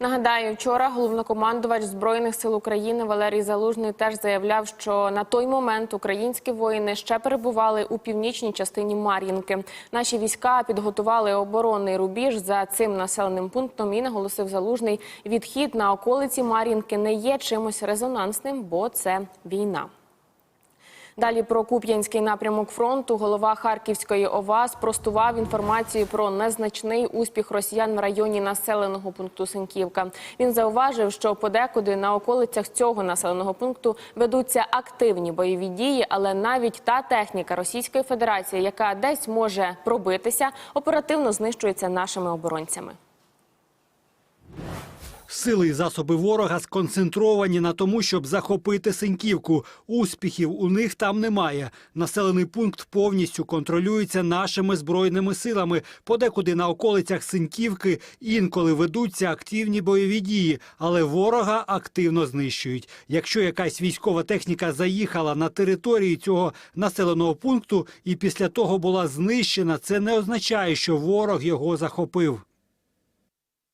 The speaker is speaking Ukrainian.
Нагадаю, вчора головнокомандувач збройних сил України Валерій Залужний теж заявляв, що на той момент українські воїни ще перебували у північній частині Мар'їнки. Наші війська підготували оборонний рубіж за цим населеним пунктом. І наголосив Залужний, відхід на околиці Мар'їнки не є чимось резонансним, бо це війна. Далі про Куп'янський напрямок фронту голова Харківської ОВА спростував інформацію про незначний успіх росіян в районі населеного пункту Синківка. Він зауважив, що подекуди на околицях цього населеного пункту ведуться активні бойові дії, але навіть та техніка Російської Федерації, яка десь може пробитися, оперативно знищується нашими оборонцями. Сили і засоби ворога сконцентровані на тому, щоб захопити Синьківку. Успіхів у них там немає. Населений пункт повністю контролюється нашими збройними силами. Подекуди на околицях Синьківки інколи ведуться активні бойові дії, але ворога активно знищують. Якщо якась військова техніка заїхала на територію цього населеного пункту і після того була знищена, це не означає, що ворог його захопив.